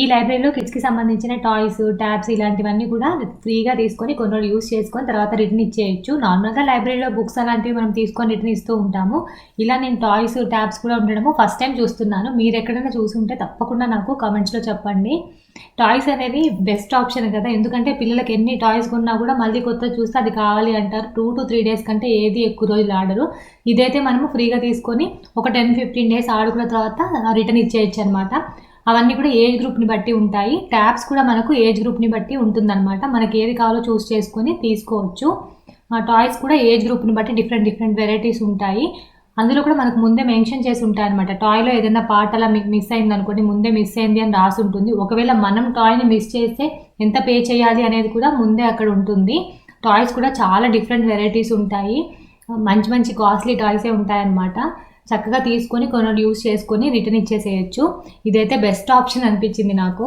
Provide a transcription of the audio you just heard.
ఈ లైబ్రరీలో కిడ్స్కి సంబంధించిన టాయ్స్ ట్యాబ్స్ ఇలాంటివన్నీ కూడా ఫ్రీగా తీసుకొని కొన్ని రోజులు యూస్ చేసుకొని తర్వాత రిటర్న్ ఇచ్చేయచ్చు. నార్మల్గా లైబ్రరీలో బుక్స్ అలాంటివి మనం తీసుకొని రిటర్న్ ఇస్తూ ఉంటాము. ఇలా నేను టాయ్స్ ట్యాబ్స్ కూడా ఉండడము ఫస్ట్ టైం చూస్తున్నాను. మీరు ఎక్కడైనా చూసుంటే తప్పకుండా నాకు కామెంట్స్లో చెప్పండి. టాయ్స్ అనేది బెస్ట్ ఆప్షన్ కదా. ఎందుకంటే పిల్లలకి ఎన్ని టాయ్స్ కొన్నా కూడా మళ్ళీ కొత్త చూస్తే అది కావాలి అంటారు. టూ టు త్రీ డేస్ కంటే ఏది ఎక్కువ రోజులు ఆడరు. ఇదైతే మనము ఫ్రీగా తీసుకొని ఒక టెన్ ఫిఫ్టీన్ డేస్ ఆడుకున్న తర్వాత రిటర్న్ ఇచ్చేయచ్చు అనమాట అవన్నీ కూడా ఏజ్ గ్రూప్ని బట్టి ఉంటాయి. ట్యాబ్స్ కూడా మనకు ఏజ్ గ్రూప్ని బట్టి ఉంటుందన్నమాట. మనకి ఏది కావాలో చూస్ చేసుకొని తీసుకోవచ్చు. ఆ టాయ్స్ కూడా ఏజ్ గ్రూప్ని బట్టి డిఫరెంట్ డిఫరెంట్ వెరైటీస్ ఉంటాయి. అందులో కూడా మనకు ముందే మెన్షన్ చేసి ఉంటాయి అనమాట టాయ్లో ఏదైనా పార్ట్ అలా మీకు మిస్ అయింది అనుకోండి ముందే మిస్ అయింది అని రాసి ఉంటుంది. ఒకవేళ మనం టాయ్ని మిస్ చేస్తే ఎంత పే చేయాలి అనేది కూడా ముందే అక్కడ ఉంటుంది. టాయ్స్ కూడా చాలా డిఫరెంట్ వెరైటీస్ ఉంటాయి. మంచి మంచి కాస్ట్లీ టాయ్సే ఉంటాయన్నమాట. చక్కగా తీసుకొని కొన్ని యూస్ చేసుకొని రిటర్న్ ఇచ్చేసేయచ్చు. ఇదైతే బెస్ట్ ఆప్షన్ అనిపించింది నాకు.